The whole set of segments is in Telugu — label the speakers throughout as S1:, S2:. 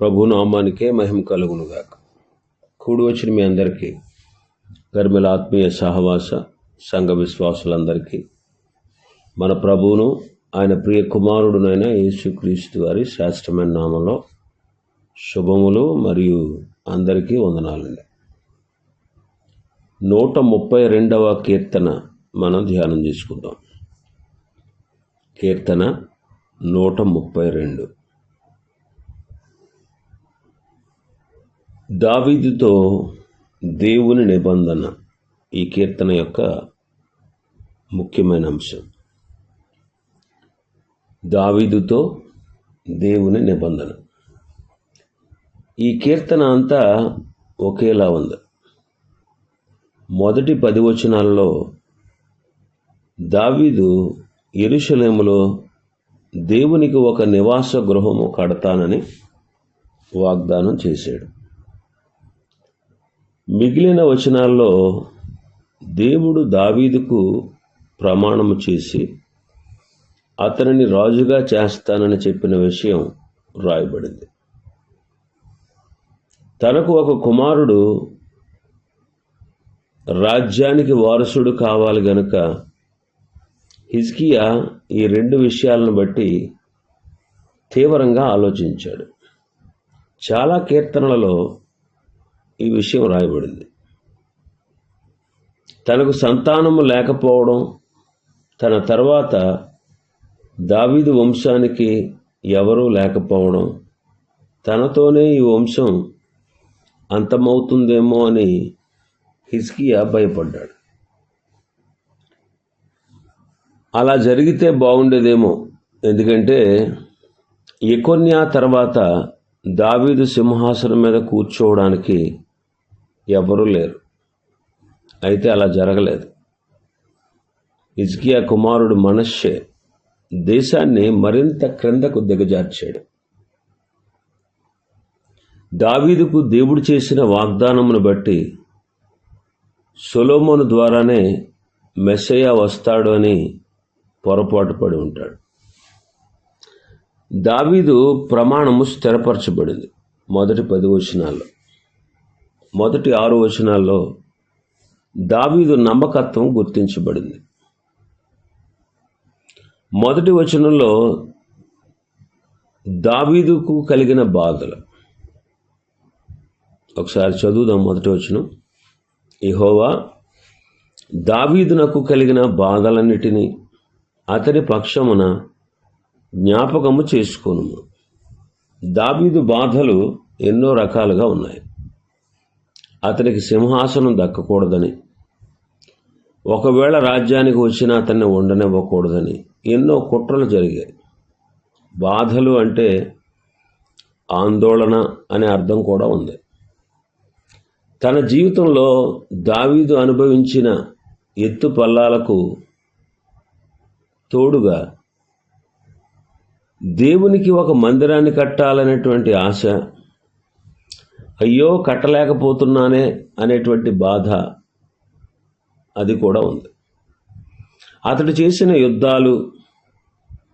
S1: ప్రభునామానికే మహిమ కలుగునుగాక. కూడి వచ్చిన మీ అందరికీ గర్మిల ఆత్మీయ సహవాస సంఘ విశ్వాసులందరికీ మన ప్రభువును ఆయన ప్రియ కుమారుడునైన యేసుక్రీస్తు వారి శ్రేష్టమైన నామంలో శుభములు మరియు అందరికీ వందనాలండి. నూట ముప్పై రెండవ కీర్తన మనం ధ్యానం చేసుకుందాం. కీర్తన నూట ముప్పై రెండు. దావీదుతో దేవుని నిబంధన ఈ కీర్తన యొక్క ముఖ్యమైన అంశం. దావీదుతో దేవుని నిబంధన. ఈ కీర్తన అంతా ఒకేలా ఉంది. మొదటి పది వచనాల్లో దావీదు ఎరుషలేములో దేవునికి ఒక నివాస గృహము కడతానని వాగ్దానం చేశాడు. మిగిలిన వచనాల్లో దేవుడు దావీదుకు ప్రమాణము చేసి అతనిని రాజుగా చేస్తానని చెప్పిన విషయం రాయబడింది. తనకు ఒక కుమారుడు రాజ్యానికి వారసుడు కావాలి గనుక హిజ్కియా ఈ రెండు విషయాలను బట్టి తీవ్రంగా ఆలోచించాడు. చాలా కీర్తనలలో ఈ విషయం రాయబడింది. తనకు సంతానము లేకపోవడం తన తర్వాత దావీదు వంశానికి ఎవరూ లేకపోవడం తనతోనే ఈ వంశం అంతమవుతుందేమో అని హిస్కియా భయపడ్డాడు. అలా జరిగితే బాగుండేదేమో ఎందుకంటే ఎకొన్యా తర్వాత దావీదు సింహాసనం మీద కూర్చోవడానికి ఎవరూ లేరు. అయితే అలా జరగలేదు. ఇజ్కియా కుమారుడు మనశ్షే దేశాన్ని మరింత క్రిందకు దిగజార్చాడు. దావీదుకు దేవుడు చేసిన వాగ్దానమును బట్టి సొలోమోను ద్వారానే మెస్సయ్య వస్తాడు అని పొరపాటు పడి ఉంటాడు. దావీదు ప్రమాణము స్థిరపరచబడింది. మొదటి పది వచనాల్లో. మొదటి ఆరు వచనాల్లో దావీదు నమ్మకత్వం గుర్తించబడింది. మొదటి వచనంలో దావీదుకు కలిగిన బాధలు. ఒకసారి చదువుదాం మొదటి వచనం. ఇహోవా దావీదునకు కలిగిన బాధలన్నిటినీ అతని పక్షమున జ్ఞాపకము చేసుకోను దావీదు బాధలు ఎన్నో రకాలుగా ఉన్నాయి. అతనికి సింహాసనం దక్కకూడదని. ఒకవేళ రాజ్యానికి వచ్చిన అతన్ని ఉండనివ్వకూడదని ఎన్నో కుట్రలు జరిగాయి. బాధలు అంటే ఆందోళన అనే అర్థం కూడా ఉంది. తన జీవితంలో దావీదు అనుభవించిన ఎత్తు పల్లాలకు తోడుగా దేవునికి ఒక మందిరాన్ని కట్టాలనేటువంటి ఆశ అయ్యో కట్టలేకపోతున్నానే అనేటువంటి బాధ అది కూడా ఉంది. అతడు చేసిన యుద్ధాలు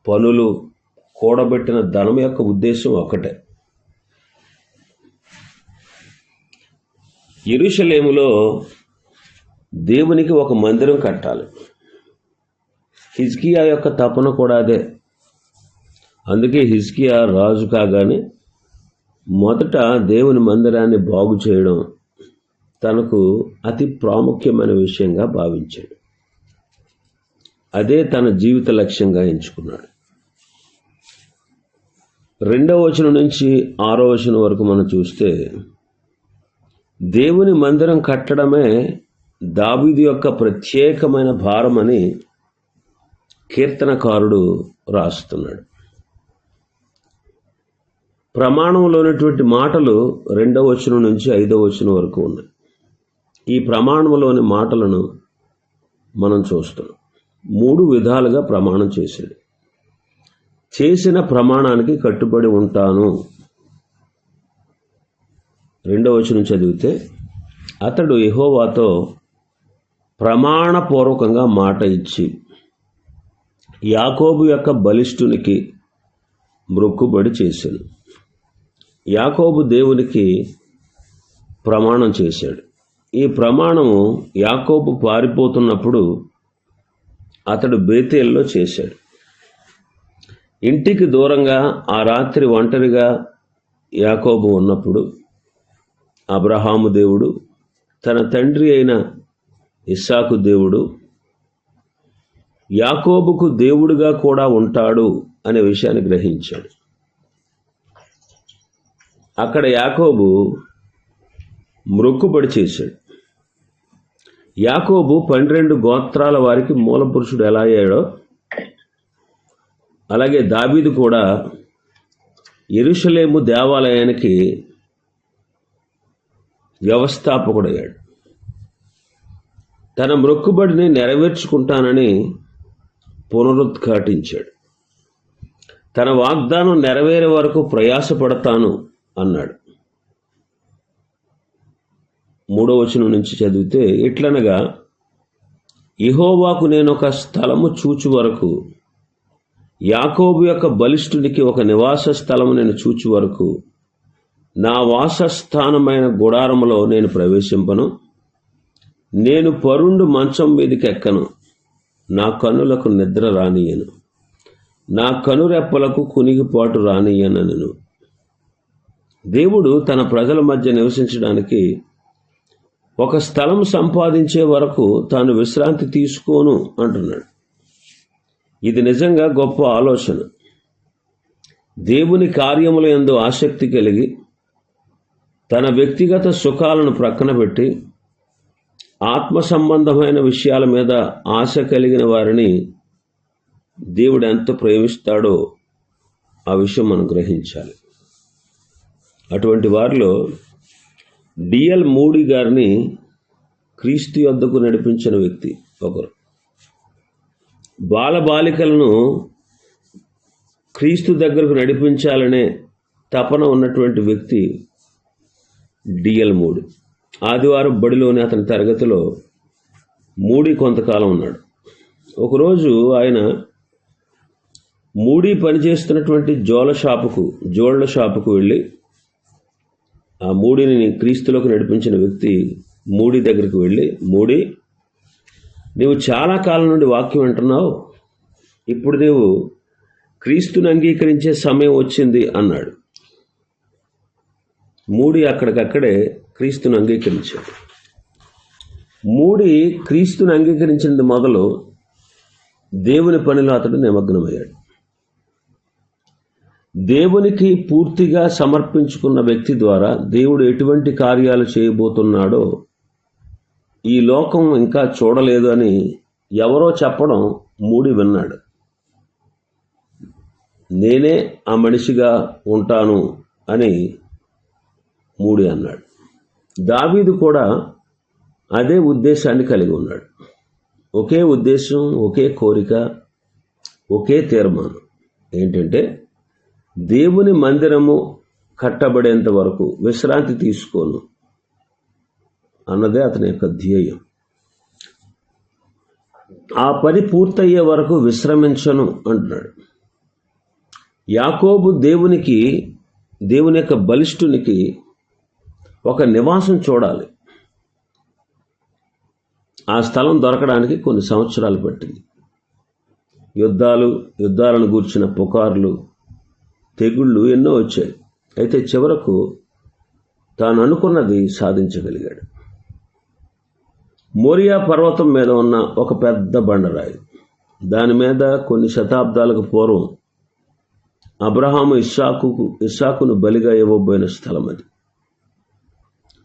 S1: పనులు కూడబెట్టిన ధనం యొక్క ఉద్దేశం ఒకటే. ఇరుషలేములో దేవునికి ఒక మందిరం కట్టాలి. హిజ్కియా యొక్క తపన కూడా అదే. అందుకే హిజ్కియా రాజు కాగానే మొదట దేవుని మందిరాన్ని బాగు చేయడం తనకు అతి ప్రాముఖ్యమైన విషయంగా భావించాడు. అదే తన జీవిత లక్ష్యంగా ఎంచుకున్నాడు. రెండవ వచనం నుంచి ఆరో వచనం వరకు మనం చూస్తే దేవుని మందిరం కట్టడమే దావీదు యొక్క ప్రత్యేకమైన భారమని కీర్తనకారుడు రాస్తున్నాడు. ప్రమాణంలో ఉన్నటువంటి మాటలు రెండవ వచనం నుంచి ఐదవ వచనం వరకు ఉన్నాయి. ఈ ప్రమాణంలోని మాటలను మనం చూస్తున్నాం. మూడు విధాలుగా ప్రమాణం చేశాడు చేసిన ప్రమాణానికి కట్టుబడి ఉంటాను. రెండవ వచనం చదివితే అతడు ఎహోవాతో ప్రమాణపూర్వకంగా మాట ఇచ్చి యాకోబు యొక్క బలిష్ఠునికి మృక్కుబడి చేశాను. యాకోబు దేవునికి ప్రమాణం చేశాడు. ఈ ప్రమాణము యాకోబు పారిపోతున్నప్పుడు అతడు బేతేల్లో చేశాడు. ఇంటికి దూరంగా ఆ రాత్రి ఒంటరిగా యాకోబు ఉన్నప్పుడు అబ్రహాము దేవుడు తన తండ్రి అయిన ఇస్సాకు దేవుడు యాకోబుకు దేవుడుగా కూడా ఉంటాడు అనే విషయాన్ని గ్రహించాడు. అక్కడ యాకోబు మ్రొక్కుబడి చేశాడు. యాకోబు పన్నెండు గోత్రాల వారికి మూల పురుషుడు ఎలా అయ్యాడో అలాగే దావీదు కూడా ఎరుషలేము దేవాలయానికి వ్యవస్థాపకుడయ్యాడు. తన మృక్కుబడిని నెరవేర్చుకుంటానని పునరుద్ఘాటించాడు. తన వాగ్దానం నెరవేరే వరకు ప్రయాసపడతాను అన్నాడు. మూడో వచనం నుంచి చదివితే ఎట్లనగా ఇహోవాకు నేను ఒక స్థలము చూచు వరకు యాకోబు యొక్క బలిష్ఠునికి ఒక నివాస స్థలము నేను చూచు వరకు నా వాసస్థానమైన గుడారములో నేను ప్రవేశింపను. నేను పరుండు మంచం మీదకి ఎక్కను. నా కన్నులకు నిద్ర రానియను నా కనురెప్పలకు కునిగిపాటు రానియనను దేవుడు తన ప్రజల మధ్య నివసించడానికి ఒక స్థలం సంపాదించే వరకు తాను విశ్రాంతి తీసుకోను అంటున్నాడు. ఇది నిజంగా గొప్ప ఆలోచన. దేవుని కార్యముల ఎందు ఆసక్తి కలిగి తన వ్యక్తిగత సుఖాలను ప్రక్కన పెట్టి ఆత్మ సంబంధమైన విషయాల మీద ఆశ కలిగిన వారిని దేవుడు ఎంత ప్రేమిస్తాడో ఆ విషయం మనం గ్రహించాలి. అటువంటి వారిలో డిఎల్ మూడి గారిని క్రీస్తు యొద్దకు నడిపించిన వ్యక్తి ఒకరు. బాలబాలికలను క్రీస్తు దగ్గరకు నడిపించాలనే తపన ఉన్నటువంటి వ్యక్తి డిఎల్ మూడి. ఆదివారం బడిలోని అతని తరగతిలో మూడి కొంతకాలం ఉన్నాడు. ఒకరోజు ఆయన మూడి పనిచేస్తున్నటువంటి జోల షాపుకు జోళ్ళ షాపుకు వెళ్ళి ఆ మూడిని క్రీస్తులోకి నడిపించిన వ్యక్తి మూడి దగ్గరికి వెళ్ళి మూడి నీవు చాలా కాలం నుండి వాక్యం వింటున్నావు. ఇప్పుడు నీవు క్రీస్తుని అంగీకరించే సమయం వచ్చింది అన్నాడు. మూడి అక్కడికక్కడే క్రీస్తుని అంగీకరించాడు. మూడి క్రీస్తుని అంగీకరించినది మొదలు దేవుని పనిలో అతడు నిమగ్నమయ్యాడు. దేవునికి పూర్తిగా సమర్పించుకున్న వ్యక్తి ద్వారా దేవుడు ఎటువంటి కార్యాలు చేయబోతున్నాడో ఈ లోకం ఇంకా చూడలేదు అని ఎవరో చెప్పడం మూడి విన్నాడు. నేనే ఆ మనిషిగా ఉంటాను అని మూడి అన్నాడు. దావీదు కూడా అదే ఉద్దేశాన్ని కలిగి ఉన్నాడు. ఒకే ఉద్దేశం ఒకే కోరిక ఒకే తీర్మానం. ఏంటంటే దేవుని మందిరము కట్టబడేంత వరకు విశ్రాంతి తీసుకోను అన్నదే అతని యొక్క ధ్యేయం. ఆ పని పూర్తయ్యే వరకు విశ్రమించను అంటున్నాడు. యాకోబు దేవునికి దేవుని యొక్క బలిష్ఠునికి ఒక నివాసం చూడాలి. ఆ స్థలం దొరకడానికి కొన్ని సంవత్సరాలు పట్టింది. యుద్ధాలు యుద్ధాలను గూర్చిన పుకార్లు తెగుళ్ళు ఎన్నో వచ్చాయి. అయితే చివరకు తాను అనుకున్నది సాధించగలిగాడు. మోరియా పర్వతం మీద ఉన్న ఒక పెద్ద బండరాయి. దాని మీద కొన్ని శతాబ్దాలకు పూర్వం అబ్రహాము ఇస్సాకు ఇస్సాకును బలిగా ఇవ్వబోయిన స్థలం అది.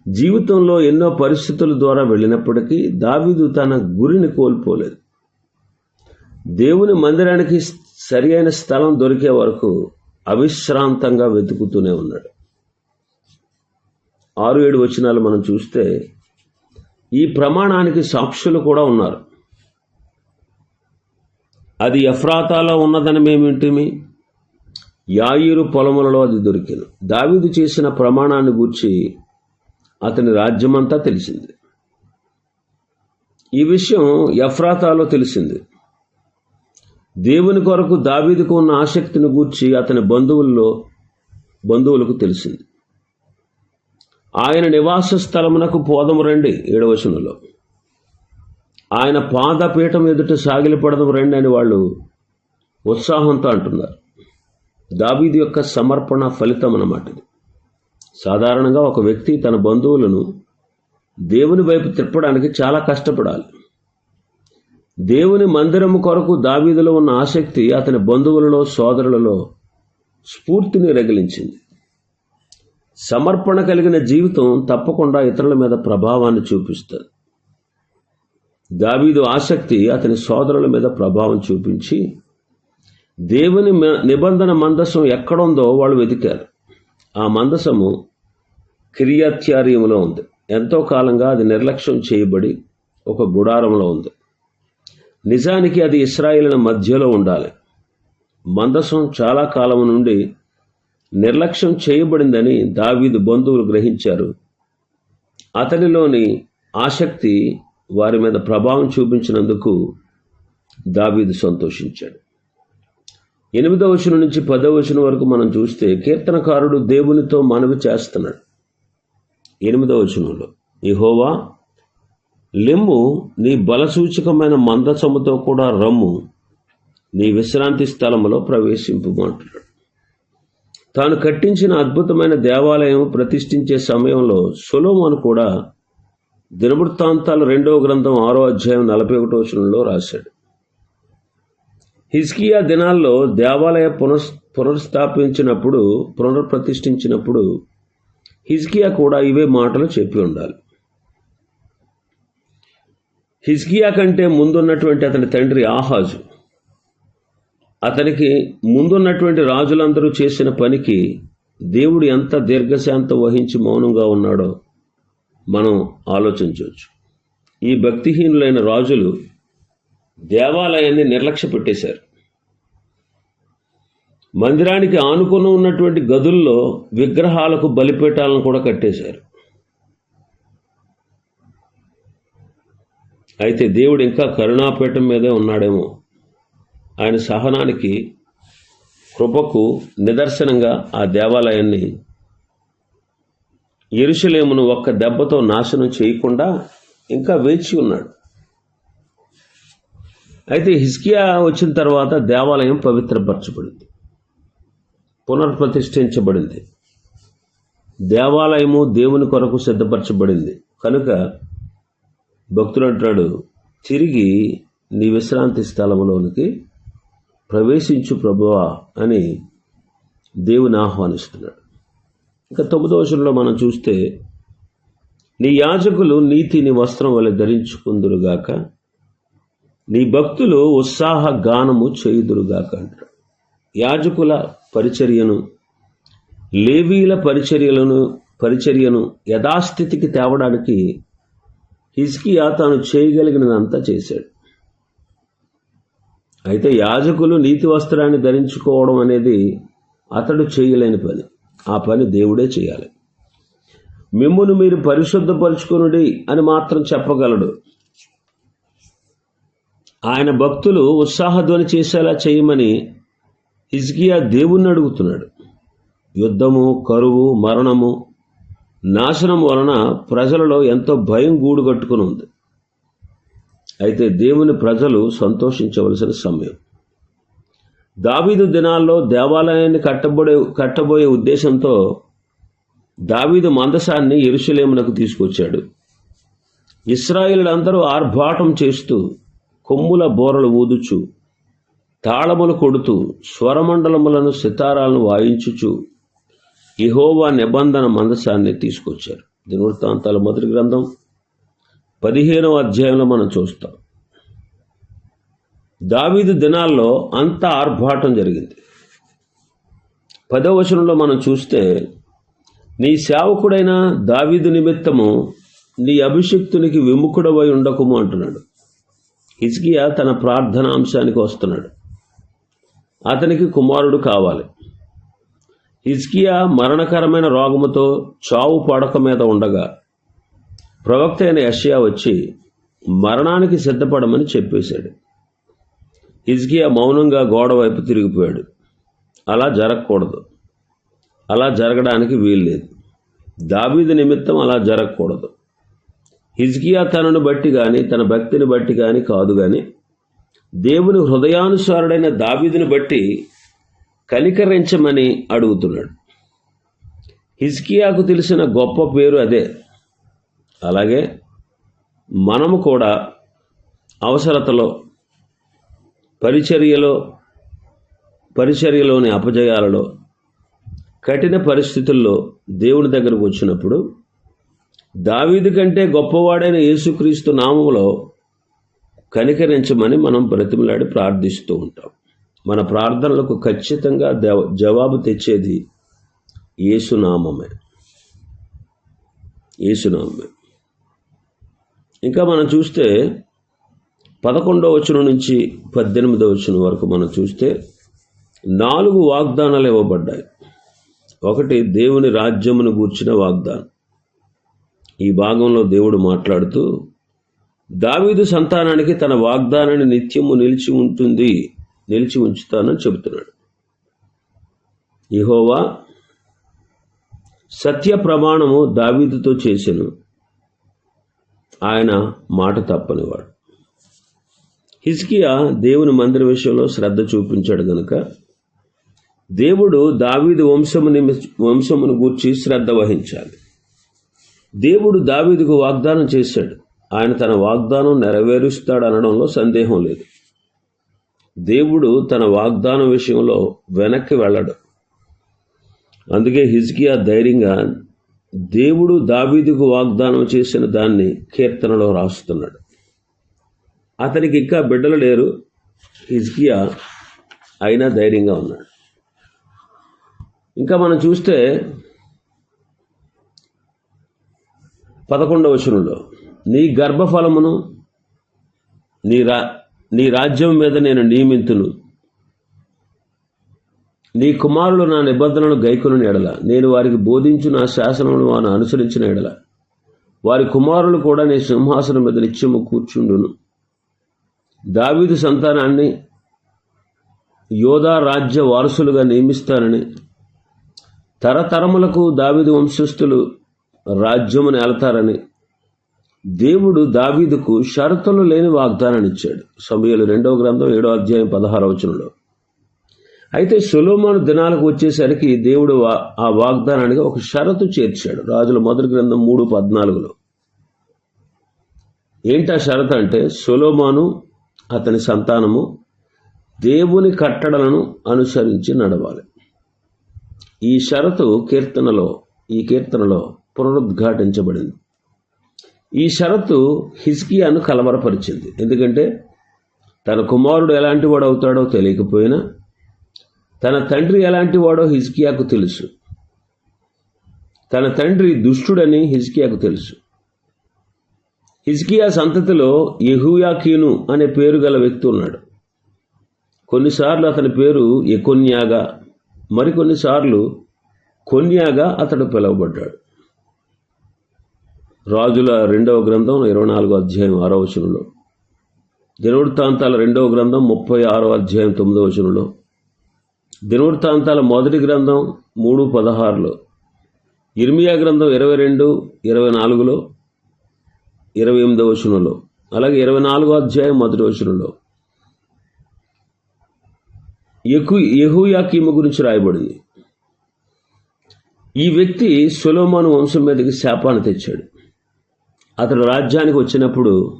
S1: జీవితంలో ఎన్నో పరిస్థితుల ద్వారా వెళ్ళినప్పటికీ దావీదు తన గురిని కోల్పోలేదు. దేవుని మందిరానికి సరి అయిన స్థలం దొరికే వరకు అవిశ్రాంతంగా వెతుకుతూనే ఉన్నాడు. ఆరు ఏడు వచనాలు మనం చూస్తే ఈ ప్రమాణానికి సాక్షులు కూడా ఉన్నారు. అది ఎఫ్రాతాలో ఉన్నదని మేమింటిమి? యాయిరు పొలములలో అది దొరికింది. దావీదు చేసిన ప్రమాణాన్ని గూర్చి అతని రాజ్యమంతా తెలిసింది. ఈ విషయం ఎఫ్రాతాలో తెలిసింది. దేవుని కొరకు దావీదుకు ఉన్న ఆసక్తిని గూర్చి అతని బంధువుల్లో బంధువులకు తెలిసింది. ఆయన నివాస స్థలమునకు పోదము రండి ఏడవచనంలో ఆయన పాదపీఠం ఎదుట సాగిలిపడదు రండి అని వాళ్ళు ఉత్సాహంతో అంటున్నారు. దావీది యొక్క సమర్పణ ఫలితం అన్నమాట ఇది. సాధారణంగా ఒక వ్యక్తి తన బంధువులను దేవుని వైపు తిప్పడానికి చాలా కష్టపడాలి. దేవుని మందిరము కొరకు దావీదులో ఉన్న ఆసక్తి అతని బంధువులలో సోదరులలో స్ఫూర్తిని రగిలించింది. సమర్పణ కలిగిన జీవితం తప్పకుండా ఇతరుల మీద ప్రభావాన్ని చూపిస్తుంది. దావీదు ఆసక్తి అతని సోదరుల మీద ప్రభావం చూపించి దేవుని మ- నిబంధన మందసం ఎక్కడుందో వాళ్ళు వెతికారు. ఆ మందసము క్రియాత్యార్యంలో ఉంది. ఎంతో కాలంగా అది నిర్లక్ష్యం చేయబడి ఒక గుడారంలో ఉంది. నిజానికి అది ఇస్రాయేలిన మధ్యలో ఉండాలి. మందసం చాలా కాలం నుండి నిర్లక్ష్యం చేయబడిందని దావీదు బంధువులు గ్రహించారు. అతనిలోని ఆసక్తి వారి మీద ప్రభావం చూపించినందుకు దావీదు సంతోషించాడు. ఎనిమిదవ వచనం నుంచి పదవ వచనం వరకు మనం చూస్తే కీర్తనకారుడు దేవునితో మనవి చేస్తున్నాడు. ఎనిమిదవ వచనంలో ఇహోవా లెమ్ము నీ బలసూచకమైన మందసముతో కూడా రమ్ము. నీ విశ్రాంతి స్థలములో ప్రవేశింపుమంటున్నాడు. తాను కట్టించిన అద్భుతమైన దేవాలయం ప్రతిష్ఠించే సమయంలో సొలోమోను కూడా దినవృత్తాంతాలు రెండవ గ్రంథం ఆరో అధ్యాయం నలభై ఒకటో వచనంలో రాశాడు. హిజ్కియా దినాల్లో దేవాలయ పునః పునర్స్థాపించినప్పుడు పునర్ప్రతిష్ఠించినప్పుడు హిజ్కియా కూడా ఇవే మాటలు చెప్పి ఉండాలి. హిజ్కియా కంటే ముందున్నటువంటి అతని తండ్రి ఆహాజు. అతనికి ముందున్నటువంటి రాజులందరూ చేసిన పనికి దేవుడు ఎంత దీర్ఘశాంతం వహించి మౌనంగా ఉన్నాడో మనం ఆలోచించవచ్చు. ఈ భక్తిహీనులైన రాజులు దేవాలయాన్ని నిర్లక్ష్య పెట్టేశారు. మందిరానికి ఆనుకుని ఉన్నటువంటి గదుల్లో విగ్రహాలకు బలిపీఠాలను కూడా కట్టేశారు. అయితే దేవుడు ఇంకా కరుణాపీఠం మీదే ఉన్నాడేమో. ఆయన సహనానికి కృపకు నిదర్శనంగా ఆ దేవాలయాన్ని ఎరుసలేమును ఒక్క దెబ్బతో నాశనం చేయకుండా ఇంకా వేచి ఉన్నాడు. అయితే హిస్కియా వచ్చిన తర్వాత దేవాలయం పవిత్రపరచబడింది. పునర్ప్రతిష్ఠించబడింది. దేవాలయము దేవుని కొరకు సిద్ధపరచబడింది. కనుక భక్తుడు అంటాడు తిరిగి నీ విశ్రాంతి స్థలంలోనికి ప్రవేశించు ప్రభువా అని దేవుని ఆహ్వానిస్తున్నాడు. ఇంకా తొమ్మిదో వచనంలో మనం చూస్తే నీ యాజకులు నీతిని వస్త్రం వల్ల ధరించుకుందురుగాక నీ భక్తులు ఉత్సాహ గానము చేయుదురుగాక అంటాడు. యాజకుల పరిచర్యను లేవీల పరిచర్యలను పరిచర్యను యథాస్థితికి తేవడానికి హిజ్కియా తాను చేయగలిగినదంతా చేశాడు. అయితే యాజకులు నీతి వస్త్రాన్ని ధరించుకోవడం అనేది అతడు చేయలేని పని. ఆ పని దేవుడే చేయాలి. మిమ్మును మీరు పరిశుద్ధపరుచుకునుడి అని మాత్రం చెప్పగలడు. ఆయన భక్తులు ఉత్సాహధ్వని చేసేలా చేయమని హిజ్కియా దేవుణ్ణి అడుగుతున్నాడు. యుద్ధము కరువు మరణము నాశనం వలన ప్రజలలో ఎంతో భయం గూడు కట్టుకుని ఉంది. అయితే దేవుని ప్రజలు సంతోషించవలసిన సమయం. దావీదు దినాల్లో దేవాలయాన్ని కట్టబడే కట్టబోయే ఉద్దేశంతో దావీదు మందసాన్ని ఎరుసలేమునకు తీసుకొచ్చాడు. ఇస్రాయిలందరూ ఆర్భాటం చేస్తూ కొమ్ముల బోరలు ఊదుచు తాళములు కొడుతూ స్వరమండలములను సితారాలను వాయించుచు ఇహోవా నిబంధన మందసాన్ని తీసుకొచ్చారు. దినవృత్తాంతాల మొదటి గ్రంథం పదిహేనవ అధ్యాయంలో మనం చూస్తాం. దావీదు దినాల్లో అంత ఆర్భాటం జరిగింది. పదవ వచనంలో మనం చూస్తే నీ సేవకుడైన దావీదు నిమిత్తము నీ అభిషక్తునికి విముఖుడవై ఉండకుము అంటున్నాడు. హిజ్కియా తన ప్రార్థనాంశానికి వస్తున్నాడు. అతనికి కుమారుడు కావాలి. హిజ్కియా మరణకరమైన రోగముతో చావు పడక మీద ఉండగా ప్రవక్త అయిన యషయా వచ్చి మరణానికి సిద్ధపడమని చెప్పేశాడు. హిజ్కియా మౌనంగా గోడ వైపు తిరిగిపోయాడు. అలా జరగకూడదు. అలా జరగడానికి వీల్లేదు. దావీదు నిమిత్తం అలా జరగకూడదు. హిజ్కియా తనను బట్టి కానీ తన భక్తిని బట్టి కానీ కాదు కానీ దేవుని హృదయానుసారుడైన దావీదుని బట్టి కనికరించమని అడుగుతున్నాడు. హిజ్కియాకు తెలిసిన గొప్ప పేరు అదే. అలాగే మనము కూడా అవసరతలో పరిచర్యలో పరిచర్యలోని అపజయాలలో కఠిన పరిస్థితుల్లో దేవుని దగ్గరకు వచ్చినప్పుడు దావీదు కంటే గొప్పవాడైన యేసుక్రీస్తు నామములో కనికరించమని మనం బ్రతిమలాడి ప్రార్థిస్తూ ఉంటాం. మన ప్రార్థనలకు ఖచ్చితంగా జవాబు తెచ్చేది యేసునామమే. యేసునామమే. ఇంకా మనం చూస్తే పదకొండవ వచనం నుంచి పద్దెనిమిదవ వచనం వరకు మనం చూస్తే నాలుగు వాగ్దానాలు ఇవ్వబడ్డాయి. ఒకటి దేవుని రాజ్యమును గూర్చిన వాగ్దానం. ఈ భాగంలో దేవుడు మాట్లాడుతూ దావీదు సంతానానికి తన వాగ్దానాన్ని నిత్యము నిలిచి ఉంటుంది. నిలిచి ఉంచుతానని చెబుతున్నాడు. ఇహోవా సత్య ప్రమాణము దావీదుతో చేసెను. ఆయన మాట తప్పనివాడు. హిజ్కియా దేవుని మందిర విషయంలో శ్రద్ధ చూపించాడు గనుక దేవుడు దావీదు వంశము నిమి వంశమును గూర్చి శ్రద్ధ వహించాలి. దేవుడు దావీదుకు వాగ్దానం చేశాడు. ఆయన తన వాగ్దానం నెరవేరుస్తాడు అనడంలో సందేహం లేదు. దేవుడు తన వాగ్దానం విషయంలో వెనక్కి వెళ్ళడు. అందుకే హిజ్కియా ధైర్యంగా దేవుడు దావీదుకు వాగ్దానం చేసిన దాన్ని కీర్తనలో రాస్తున్నాడు. అతనికి ఇంకా బిడ్డలు లేరు. హిజ్కియా అయినా ధైర్యంగా ఉన్నాడు. ఇంకా మనం చూస్తే పదకొండవ వచనంలో నీ గర్భఫలమును నీ రా నీ రాజ్యం మీద నేను నియమింతును. నీ కుమారులు నా నిబంధనలు గైకొను ఎడల. నేను వారికి బోధించు నా శాసనమును వాను అనుసరించిన ఎడల. వారి కుమారులు కూడా నీ సింహాసనం మీద నిత్యము కూర్చుండును. దావీదు సంతానాన్ని యోధా రాజ్య వారసులుగా నియమిస్తానని తరతరములకు దావీదు వంశస్థులు రాజ్యమును ఏలతారని దేవుడు దావీదుకు షరతులు లేని వాగ్దానాన్ని ఇచ్చాడు సమయాలు రెండవ గ్రంథం ఏడో అధ్యాయం పదహారవ వచనంలో. అయితే సులోమాను దినాలకు వచ్చేసరికి దేవుడు ఆ వాగ్దానానికి ఒక షరతు చేర్చాడు. రాజుల మొదటి గ్రంథం మూడు పద్నాలుగులో. ఏంటా షరతు అంటే? సులోమాను అతని సంతానము దేవుని కట్టడలను అనుసరించి నడవాలి. ఈ షరతు కీర్తనలో ఈ కీర్తనలో పునరుద్ఘాటించబడింది. ఈ షరతు హిజ్కియాను కలవరపరిచింది. ఎందుకంటే తన కుమారుడు ఎలాంటి వాడు అవుతాడో తెలియకపోయినా తన తండ్రి ఎలాంటి వాడో హిజ్కియాకు తెలుసు. తన తండ్రి దుష్టుడని హిజ్కియాకు తెలుసు. హిజ్కియా సంతతిలో యహూయాకీను అనే పేరు గల వ్యక్తి ఉన్నాడు. కొన్నిసార్లు అతని పేరు ఎకొన్యాగా మరికొన్నిసార్లు కొన్యాగా అతడు పిలువబడ్డాడు. రాజుల రెండవ గ్రంథం ఇరవై నాలుగో అధ్యాయం ఆరో వచనంలో. దినవృత్తాంతాల రెండవ గ్రంథం ముప్పై ఆరో అధ్యాయం తొమ్మిదో వచనంలో. దినవృత్తాంతాల మొదటి గ్రంథం మూడు పదహారులో. ఇర్మియా గ్రంథం ఇరవై రెండు ఇరవై నాలుగులో ఇరవై ఎనిమిదో వచనంలో. అలాగే ఇరవై నాలుగో అధ్యాయం మొదటి వచనంలో. యకు యహూయాకీము గురించి రాయబడింది. ఈ వ్యక్తి సులోమాను వంశం మీదకి శాపాన్ని తెచ్చాడు. అతడు రాజ్యానికి వచ్చినప్పుడు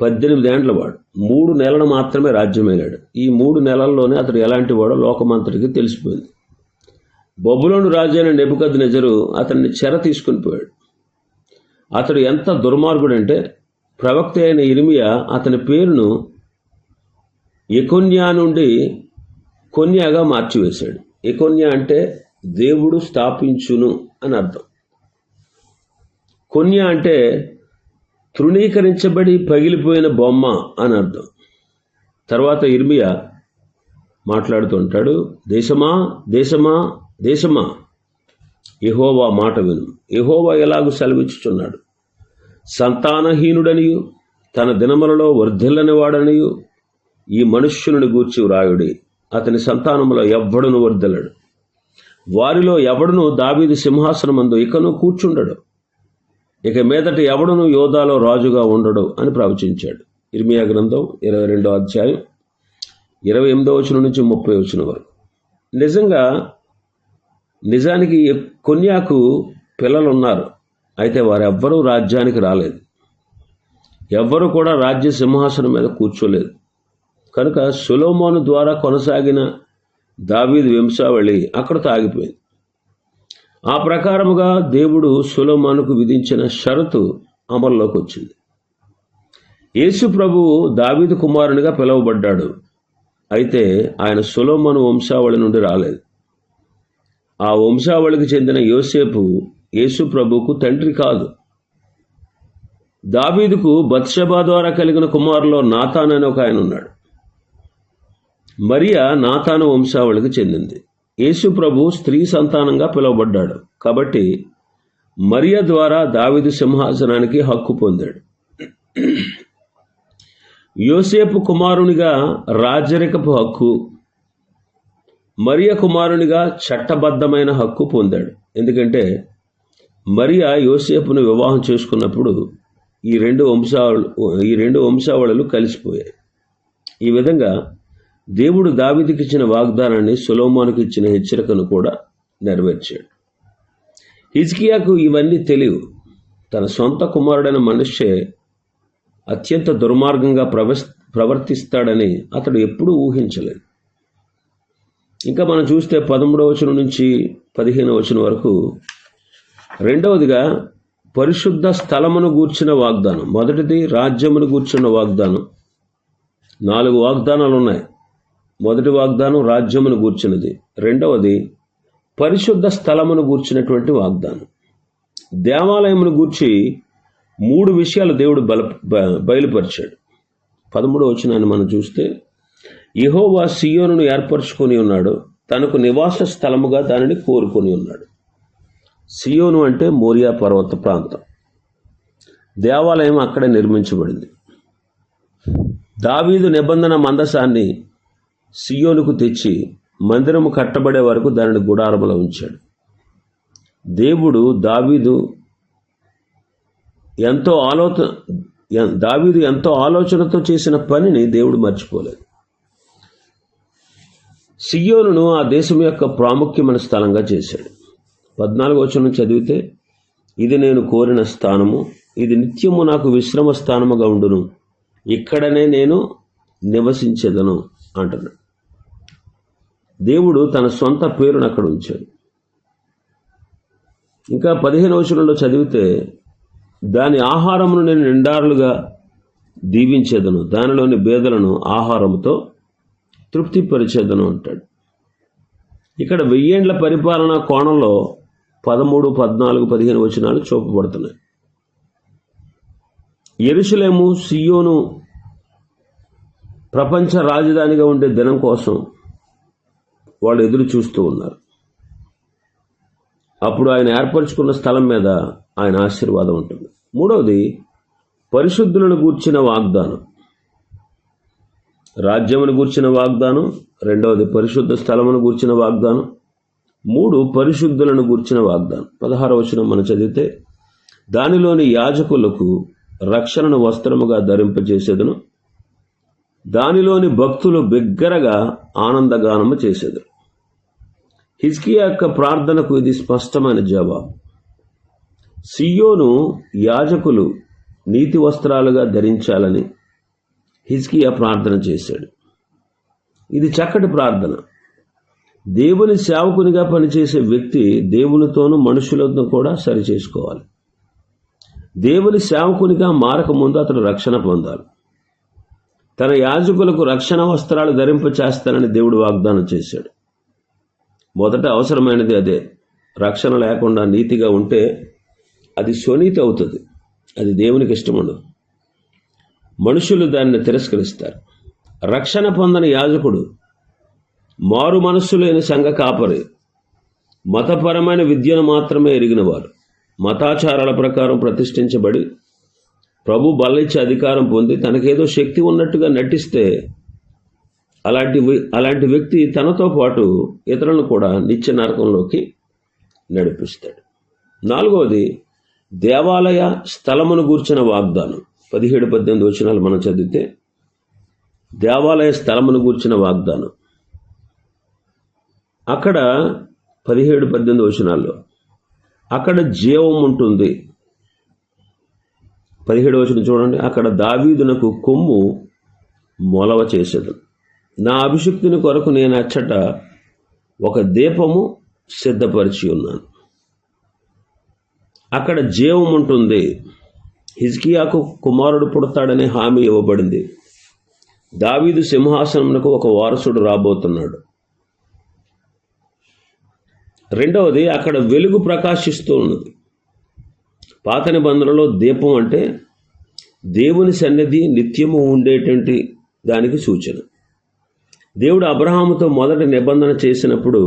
S1: పద్దెనిమిది ఏండ్ల వాడు. మూడు నెలలు మాత్రమే రాజ్యమైనాడు. ఈ మూడు నెలల్లోనే అతడు ఎలాంటి వాడో లోకమంతటికి తెలిసిపోయింది. బొబ్బులోను రాజు అయిన నెబుకద్ నెజరు అతన్ని చెర తీసుకుని పోయాడు. అతడు ఎంత దుర్మార్గుడంటే ప్రవక్త అయిన ఇరిమియా అతని పేరును ఎకొన్యా నుండి కొన్యాగా మార్చివేశాడు. ఎకొన్యా అంటే దేవుడు స్థాపించును అని అర్థం. కొన్యా అంటే తృణీకరించబడి పగిలిపోయిన బొమ్మ అని అర్థం. తర్వాత ఇర్మియా మాట్లాడుతుంటాడు దేశమా దేశమా దేశమా? ఎహోవా మాట విను. ఎహోవా ఎలాగూ సెలవిచ్చుచున్నాడు? సంతానహీనుడనియు తన దినములలో వర్ధిల్లనివాడనియు ఈ మనుష్యుని గూర్చి వ్రాయుడి. అతని సంతానములో ఎవ్వడును వర్ధిల్లడు. వారిలో ఎవడును దావీది సింహాసనమందు ఇకను కూర్చుండడు. ఇక మీదట ఎవడును యోధాలో రాజుగా ఉండడు అని ప్రవచించాడు. ఇర్మియా గ్రంథం ఇరవై రెండో అధ్యాయం ఇరవై ఎనిమిదో వచనం నుంచి ముప్పై వచ్చిన వరకు. నిజంగా నిజానికి కొన్యాకు పిల్లలు ఉన్నారు అయితే వారెవ్వరూ రాజ్యానికి రాలేదు. ఎవ్వరూ కూడా రాజ్య సింహాసనం మీద కూర్చోలేదు. కనుక సులోమోను ద్వారా కొనసాగిన దావీదు వంశావళి అక్కడతో ఆగిపోయింది. ఆ ప్రకారముగా దేవుడు సులమానుకు విధించిన షరతు అమల్లోకి వచ్చింది యేసు ప్రభువు దావీదు కుమారునిగా పిలువబడ్డాడు. అయితే ఆయన సులోమను వంశావళి నుండి రాలేదు. ఆ వంశావళికి చెందిన యోసేపు యేసు ప్రభువుకు తండ్రి కాదు. దావీదుకు బత్షబా ద్వారా కలిగిన కుమారులో నాతాన్ అని ఒక ఆయన ఉన్నాడు. మరియా నాతాను వంశావళికి చెందింది. యేసు ప్రభు స్త్రీ సంతానంగా పిలువబడ్డాడు. కాబట్టి మరియ ద్వారా దావిదు సింహాసనానికి హక్కు పొందాడు. యోసేపు కుమారునిగా రాజరికపు హక్కు మరియ కుమారునిగా చట్టబద్ధమైన హక్కు పొందాడు. ఎందుకంటే మరియా యోసేపును వివాహం చేసుకున్నప్పుడు ఈ రెండు వంశావళి ఈ రెండు వంశావళులు కలిసిపోయాయి. ఈ విధంగా దేవుడు దావిదికి ఇచ్చిన వాగ్దానాన్ని సులోమానికి ఇచ్చిన హెచ్చరికను కూడా నెరవేర్చాడు. హిజ్కియాకు ఇవన్నీ తెలియవు. తన సొంత కుమారుడైన మనిషే అత్యంత దుర్మార్గంగా ప్రవస్ ప్రవర్తిస్తాడని అతడు ఎప్పుడూ ఊహించలేదు. ఇంకా మనం చూస్తే పదమూడవ వచనం నుంచి పదిహేనవ వచనం వరకు రెండవదిగా పరిశుద్ధ స్థలమును గూర్చిన వాగ్దానం మొదటిది రాజ్యమును గూర్చిన వాగ్దానం. నాలుగు వాగ్దానాలు ఉన్నాయి మొదటి వాగ్దానం రాజ్యమును గూర్చినది. రెండవది పరిశుద్ధ స్థలమును గూర్చినటువంటి వాగ్దానం. దేవాలయమును గూర్చి మూడు విషయాలు దేవుడు బల బ- బయలుపరిచాడు. పదమూడు వచనాన్ని మనం చూస్తే యెహోవా సియోను ఏర్పరచుకొని ఉన్నాడు. తనకు నివాస స్థలముగా దానిని కోరుకొని ఉన్నాడు. సియోను అంటే మోరియా పర్వత ప్రాంతం. దేవాలయం అక్కడే నిర్మించబడింది. దావీదు నిబంధన మందసాన్ని సియోనుకు తెచ్చి మందిరము కట్టబడే వరకు దానిని గుడారములో ఉంచాడు. దేవుడు దావీదు ఎంతో ఆలోచన దావీదు ఎంతో ఆలోచనతో చేసిన పనిని దేవుడు మర్చిపోలేదు. సియోనును ఆ దేశం యొక్క ప్రాముఖ్యమైన స్థలంగా చేశాడు. పద్నాలుగు వచనం చదివితే ఇది నేను కోరిన స్థానము ఇది నిత్యము నాకు విశ్రమ స్థానముగా ఉండును ఇక్కడనే నేను నివసించేదను అంటున్నాడు. దేవుడు తన సొంత పేరును అక్కడ ఉంచాడు. ఇంకా పదిహేను వచనంలో చదివితే దాని ఆహారమును నేను నిండారులుగా దీవించేదను దానిలోని బేదలను ఆహారంతో తృప్తిపరిచేదను అంటాడు. ఇక్కడ వెయ్యేండ్ల పరిపాలన కోణంలో పదమూడు పద్నాలుగు పదిహేను వచనాలు చూపబడుతున్నాయి. ఎరుసలేము సియోను ప్రపంచ రాజధానిగా ఉండే దినం కోసం వాళ్ళు ఎదురు చూస్తూ ఉన్నారు. అప్పుడు ఆయన ఏర్పరచుకున్న స్థలం మీద ఆయన ఆశీర్వాదం ఉంటుంది. మూడవది పరిశుద్ధులను గూర్చిన వాగ్దానం. రాజ్యమును గూర్చిన వాగ్దానం రెండవది పరిశుద్ధ స్థలమును గూర్చిన వాగ్దానం మూడు పరిశుద్ధులను గూర్చిన వాగ్దానం. పదహార వచనం మనం చదివితే దానిలోని యాజకులకు రక్షణను వస్త్రముగా ధరింపజేసేదను దానిలోని భక్తులు బిగ్గరగా ఆనందగానము చేసేదారు హిజ్కియా యొక్క ప్రార్థనకు ఇది స్పష్టమైన జవాబు. సియోను యాజకులు నీతి వస్త్రాలుగా ధరించాలని హిజ్కియా ప్రార్థన చేశాడు. ఇది చక్కటి ప్రార్థన. దేవుని సేవకునిగా పనిచేసే వ్యక్తి దేవునితోనూ మనుషులతో కూడా సరి చేసుకోవాలి దేవుని సేవకునిగా మారక ముందు అతడు రక్షణ పొందాలి. తన యాజకులకు రక్షణ వస్త్రాలు ధరింప చేస్తానని దేవుడు వాగ్దానం చేశాడు. మొదట అవసరమైనది అదే. రక్షణ లేకుండా నీతిగా ఉంటే అది స్వనీతి అవుతుంది. అది దేవునికి ఇష్టం ఉండదు మనుషులు దాన్ని తిరస్కరిస్తారు. రక్షణ పొందని యాజకుడు మారు మనస్సు లేని సంఘ కాపరి. మతపరమైన విద్యను మాత్రమే ఎరిగినవారు మతాచారాల ప్రకారం ప్రతిష్ఠించబడి ప్రభు బలనిచ్చే అధికారం పొంది తనకేదో శక్తి ఉన్నట్టుగా నటిస్తే అలాంటి అలాంటి వ్యక్తి తనతో పాటు ఇతరులను కూడా నిత్య నరకంలోకి నడిపిస్తాడు. నాలుగవది దేవాలయ స్థలమును గూర్చిన వాగ్దానం. పదిహేడు పద్దెనిమిది వచనాలు మనం చదివితే దేవాలయ స్థలమును గూర్చిన వాగ్దానం. అక్కడ పదిహేడు పద్దెనిమిది వచనాల్లో అక్కడ జీవం ఉంటుంది. పదిహేడు వచ్చిన చూడండి. అక్కడ దావీదునకు కొమ్ము మొలవ చేసేది. నా అభిషక్తిని కొరకు నేను అచ్చట ఒక దీపము సిద్ధపరిచి ఉన్నాను. అక్కడ జీవం ఉంటుంది. హిజ్కియాకు కుమారుడు పుడతాడనే హామీ ఇవ్వబడింది. దావీదు సింహాసనమునకు ఒక వారసుడు రాబోతున్నాడు. రెండవది అక్కడ వెలుగు ప్రకాశిస్తూ ఉన్నది. పాత నిబంధనలో దీపం అంటే దేవుని సన్నిధి నిత్యము ఉండేటువంటి దానికి సూచన. దేవుడు అబ్రహాముతో మొదటి నిబంధన చేసినప్పుడు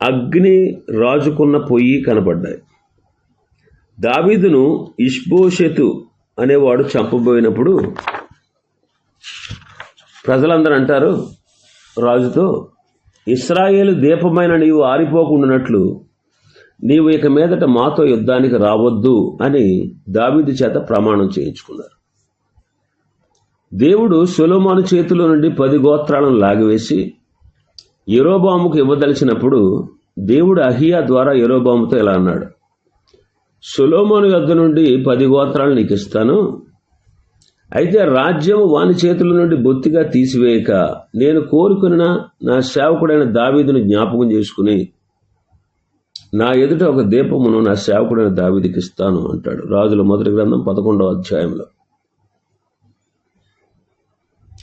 S1: అగ్ని రాజుకున్న పొయ్యి కనపడ్డాయి దావీదును ఇష్బోషెతు అనేవాడు చంపబోయినప్పుడు ప్రజలందరూ అంటారు రాజుతో ఇస్రాయేలు దీపమైన నీవు ఆరిపోకుండానట్లు నీవు ఇక మీదట మాతో యుద్ధానికి రావద్దు అని దావిది చేత ప్రమాణం చేయించుకున్నారు. దేవుడు సొలొమోను చేతిలో నుండి పది గోత్రాలను లాగివేసి ఎరోబాముకు ఇవ్వదలిచినప్పుడు దేవుడు అహియా ద్వారా ఎరోబాముతో ఇలా అన్నాడు సొలొమోను యొద్ద నుండి పది గోత్రాలు నీకు ఇస్తాను. అయితే రాజ్యం వాని చేతుల నుండి బొత్తిగా తీసివేయక నేను కోరుకున్న నా సేవకుడైన దావీదును జ్ఞాపకం చేసుకుని నా ఎదుట ఒక దీపమును నా సేవకుడైన దావిదికి ఇస్తాను అంటాడు. రాజుల మొదటి గ్రంథం పదకొండవ అధ్యాయంలో.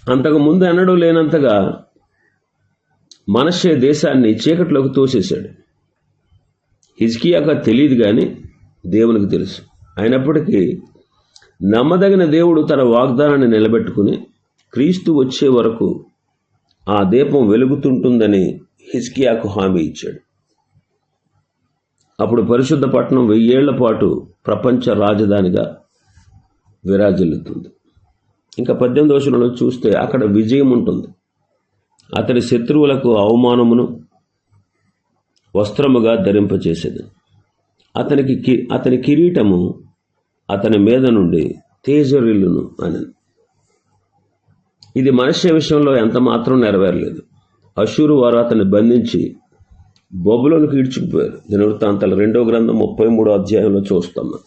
S1: అంతకు ముందు ఎన్నడూ లేనంతగా మనషే దేశాన్ని చీకట్లోకి తోసేశాడు. హిజ్కియాక తెలియదు కానీ దేవునికి తెలుసు. అయినప్పటికీ నమ్మదగిన దేవుడు తన వాగ్దానాన్ని నిలబెట్టుకుని క్రీస్తు వచ్చే వరకు ఆ దీపం వెలుగుతుంటుందని హిజ్కియాకు హామీ ఇచ్చాడు. అప్పుడు పరిశుద్ధ పట్టణం వెయ్యేళ్ళ పాటు ప్రపంచ రాజధానిగా విరాజిల్లుతుంది. ఇంకా పద్దెనిమిది వచనంలో చూస్తే అక్కడ విజయం ఉంటుంది. అతడి శత్రువులకు అవమానమును వస్త్రముగా ధరింపచేసేది. అతనికి కి అతని కిరీటము అతని మీద నుండి తేజరిల్లును అని. ఇది మనుష్య విషయంలో ఎంత మాత్రం నెరవేరలేదు. అశూరు వారు అతన్ని బంధించి బొబ్బులోనికి ఈడ్చుకుపోయారు దినవృత్తాంతాలు రెండో గ్రంథం ముప్పై మూడో అధ్యాయంలో చూస్తున్నాం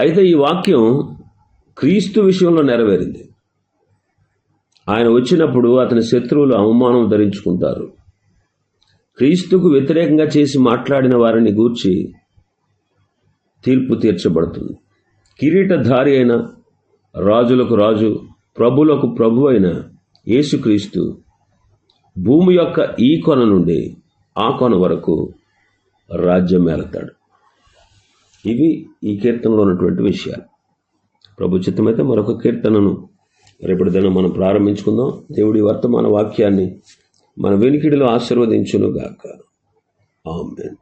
S1: అయితే ఈ వాక్యం క్రీస్తు విషయంలో నెరవేరింది. ఆయన వచ్చినప్పుడు అతని శత్రువులు అవమానం ధరించుకుంటారు. క్రీస్తుకు వ్యతిరేకంగా చేసి మాట్లాడిన వారిని గూర్చి తీర్పు తీర్చబడుతుంది. కిరీటధారి అయిన రాజులకు రాజు ప్రభులకు ప్రభు అయిన యేసుక్రీస్తు భూమి యొక్క ఈ కొన నుండి ఆకోన వరకు రాజ్యం మేలతాడు ఇవి ఈ కీర్తనలో ఉన్నటువంటి విషయాలు. ప్రభు చిత్తమైతే మరొక కీర్తనను రేపటి దినం మనం ప్రారంభించుకుందాం. దేవుడి వర్తమాన వాక్యాన్ని మన వెనికిడిలో ఆశీర్వదించునుగాక. ఆమెన్.